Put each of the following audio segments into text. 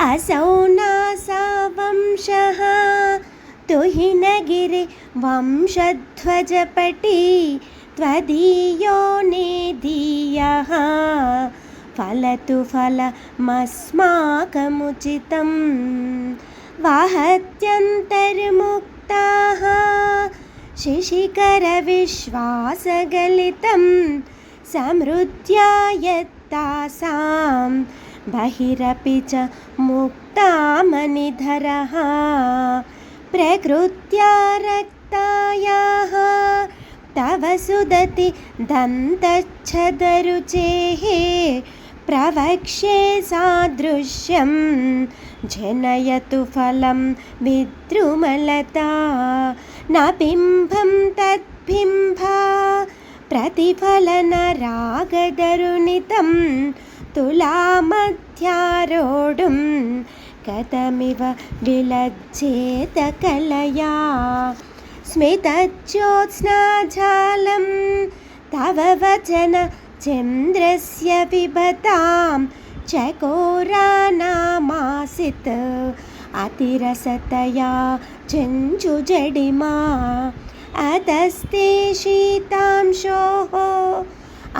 असौ नासावंशः। तुहिनगिरि वंशध्वजपटी त्वदीयो नेदीयः फलतु फलमस्माकमुचितं वहत्यन्तर्मुक्ताः। शिशिकरविश्वासगलितं समृद्ध्या यत्तासां बहिरपि च मुक्तामनिधरः। प्रकृत्या रक्तायाः तव सुदति दन्तच्छदरुचेः। प्रवक्ष्ये सादृश्यं जनयतु फलं विद्रुमलता। न बिम्बं तद्बिम्बा प्रतिफलनरागदरुणितं തുലാമധ്യാരോടും കഥമിവ വിലജ്ജേത കലയാ സ്മിതജ്യോത്സ്നാജാലം തവ വചന ചന്ദ്രസ്യ വിഭതാം ചകോരാനാമാസിത് അതിരസതയാ ചഞ്ചുജടിമാ അധസ്തേ ശീതാംശോ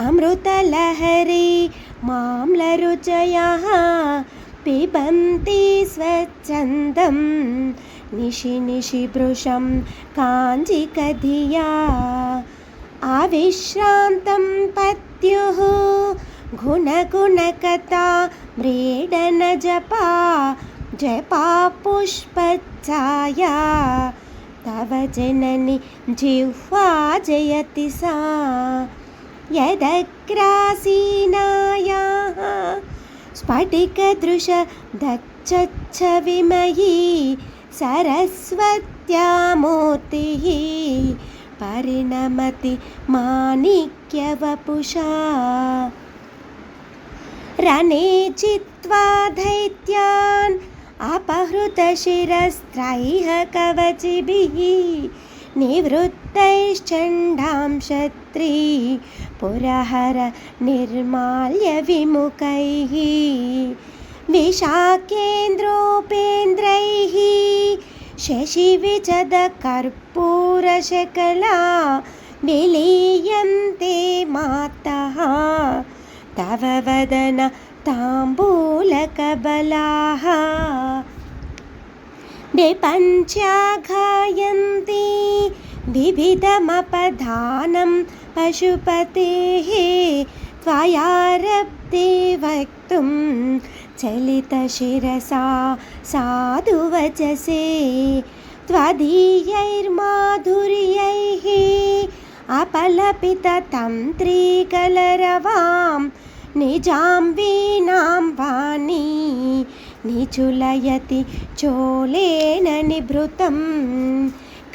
അമൃതലഹരി माम्लरुचयः पिबन्ति स्वच्छन्दं निशि निशिभृशं काञ्जिकधिया आविश्रान्तं पत्युः गुणगुणकथा म्रीडनजपा जपा पुष्पच्छाया तव जननि जिह्वा जयति सा यदग्रासीनायाः स्फटिकदृश दच्छच्छ विमयी सरस्वत्या मूर्तिः परिणमति माणिक्यवपुषा रणे चित्वा दैत्यान् अपहृतशिरस्त्रैः कवचिभिः निवृत्तैश्चण्डां क्षत्री पुरहर निर्माल्य विमुखैः विशाखेन्द्रोपेन्द्रैः शशिविचदकर्पूरशकला विलीयन्ते मातः तव वदन ताम्बूलकबलाः विपञ्चाघायन्ति विविधमपधानं पशुपतेः त्वयारब्धे वक्तुं चलितशिरसा साधुवचसे। त्वदीयैर्माधुर्यैः अपलपिततन्त्रीकलरवां निजां वीणां वाणी निचुलयति चोलेन निभृतं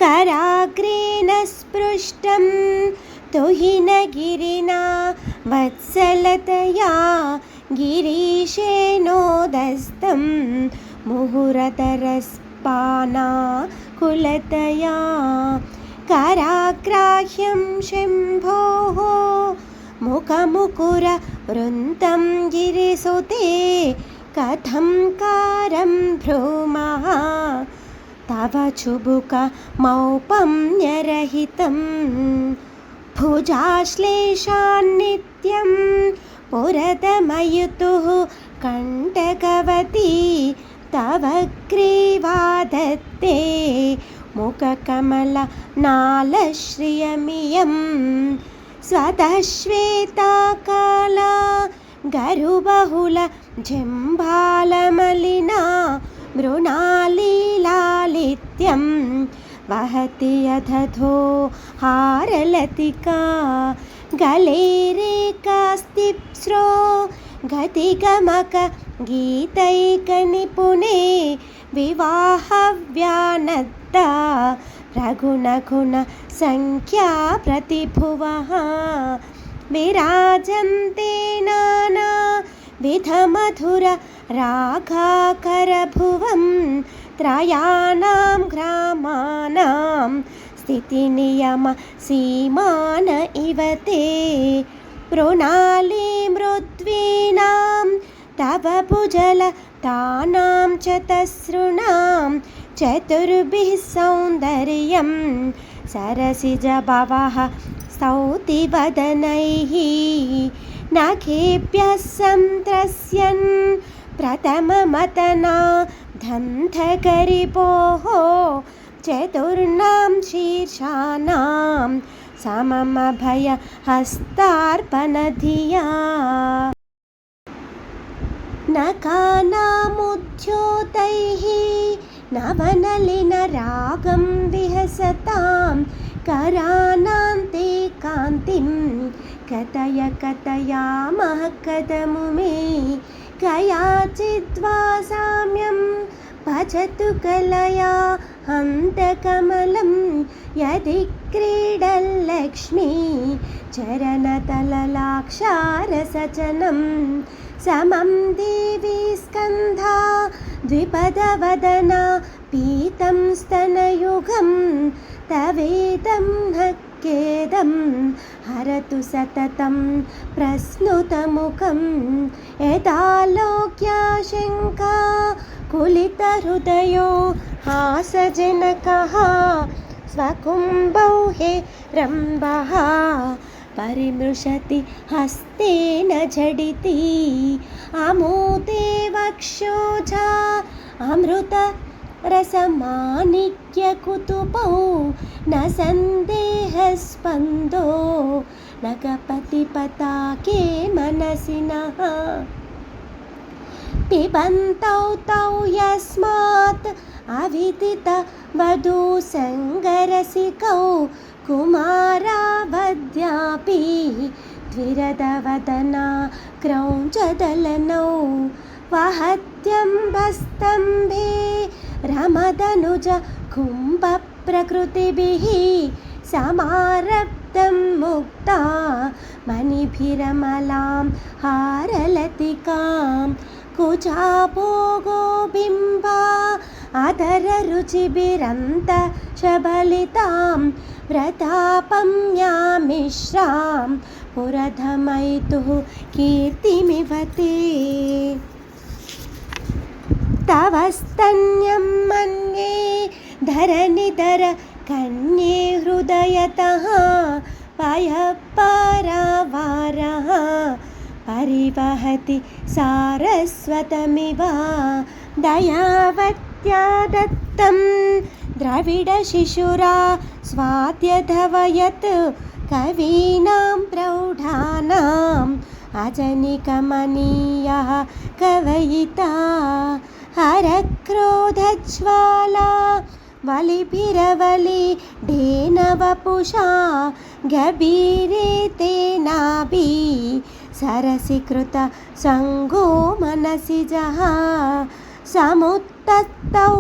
कराग्रेण स्पृष्टं तुहिनगिरिना वत्सलतया गिरीशेनोदस्तं मुहुरतरस्पाना कुलतया कराग्राह्यं शम्भोः मुखमुकुर वृन्तं गिरिसुते कथं कारं भ्रूमः। तव चुबुकमौपम्यरहितं भुजाश्लेषान्नित्यं पुरतमयुतुः कण्टकवती। तव ग्रीवादत्ते मुखकमलनालश्रियमियं। स्वतः श्वेताकाला गरुबहुल జంబాలమలినా మృణాలీలాలిత్యం వహతి అధో హారలతికా గలేరేకాస్తిప్స్రో గతిగమక గీతైక నిపుణే వివాహవ్యానద్ద రఘునగుణ సంఖ్యా ప్రతిభువ విరాజంతే నానా विधमधुर राघाकरभुवं त्रयाणां ग्रामाणां स्थितिनियम सीमान इव ते प्रणाली मृद्वीणां तव भुजलतानां च तसृणां चतुर्भिः सौन्दर्यं सरसिजभवः स्तौतिवदनैः नखेभ्यः सन्त्रस्यन् प्रथममतना दन्थकरिपोः चतुर्णां शीर्षाणां सममभयहस्तार्पणधिया। नकानामुद्योतैः नवनलिनरागं विहसतां करानान्ते कान्तिं కథయ కథయామః కథము మే. కయాచిద్వా సామ్యం భజతు కలయా హంతకమలం యది క్రీడల్లక్ష్మీ చరణతలలాక్షారసచనం సమం దేవి స్కంధా ద్విపదవదన పీతం స్తనయుగం तवेदं न खेदं हरतु सततं प्रस्नुतमुखं यदालोक्याशङ्का कुलितहृदयो हासजनकः स्वकुम्भौ हे रम्भः परिमृशति हस्तेन झटिति अमूते वक्षोजा अमृतरसमाणिक्यकुतुपौ न सन्देहस्पन्दो नगपतिपताके मनसि नः पिबन्तौ तौ यस्मात् अविदितवधूसङ्गरसिकौ कुमारावद्यापि द्विरदवदना क्रौञ्चदलनौ वहत्यम्बस्तम्भे रमदनुज कुम्भप्रकृतिभिः समारब्धं मुक्ता मणिभिरमलां हारलतिकां कुचाभोगोबिम्बा अधररुचिभिरन्त शबलितां व्रतापं यामिश्रां पुरधमयितुः कीर्तिमिव ते तव स्तन्यं मन्ये धरनिधर कन्ये हृदयतः पयपरावारः परिवहति सारस्वतमिव दयावत्या दत्तं द्रविडशिशुरा स्वात्यधवयत् कवीनां प्रौढानाम् अजनिकमनीयः कवयिता हरक्रोधज्वाला वलिभिरवलि ढेनवपुषा गभीरे तेनाभि सरसि कृत सङ्गो मनसि जः समुत्तौ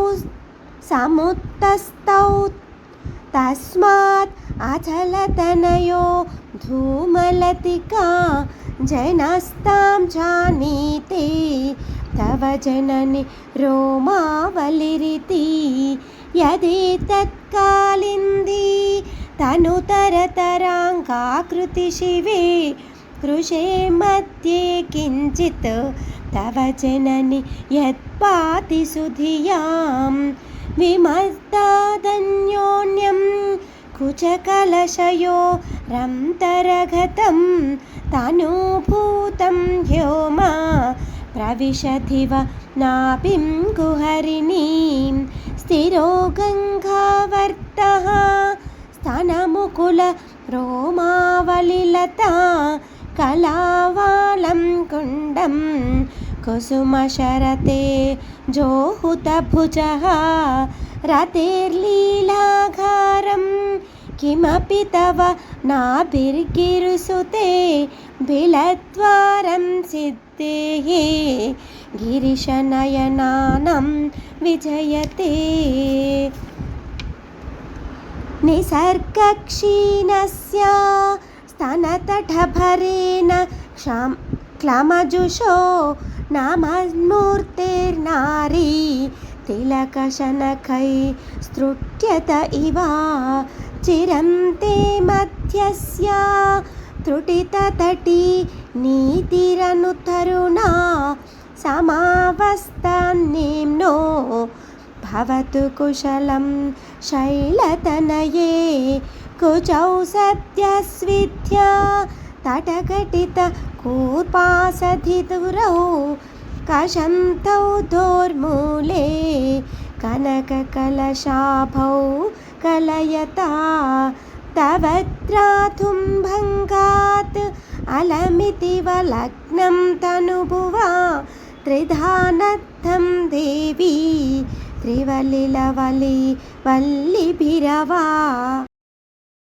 समुत्तस्तौ तस्मात् अचलतनयो धूमलतिका जनस्तां जानीते तव जननि रोमावलिरिति यदेतत्कालिन्दी तनुतरतराङ्गाकृतिशिवे कृशे मध्ये किञ्चित् तव जननि यत्पाति सुधियां विमर्दादन्योन्यं कुचकलशयो रन्तरगतं तनुभूतं ह्योमा प्रविशधिव नाभिं कुहरिणीं स्थिरो गङ्गावर्तः स्तनमुकुल रोमावलिलता कलावालं कुण्डं कुसुमशरते जोहुतभुजः रतेर्लीलाघारं किमपि तव नाभिर्गिरुसुते बिलद्वारं सिद्धेः गिरिशनयनानं विजयते निसर्गक्षीणस्य स्तनतटभरेण क्षां क्लमजुषो नमस्मूर्तिर्नारी तिलकशनकै स्तृट्यत इव चिरं ते मध्यस्य त्रुटिततटी నీతిరను తరుణా సమావస్థాన్నిమ్నో భవతు కుశలం శైలతనయే కుచౌ సత్యస్విద్యా తటకటిత కూర్పాసధితురౌ కషంతౌ దోర్మూలే కనకకలశాభౌ కలయత తవత్రాతుం अलमितिव लग्नं तनुभुवा त्रिधानद्धं देवी त्रिवलिलवलि वल्लिभिरवा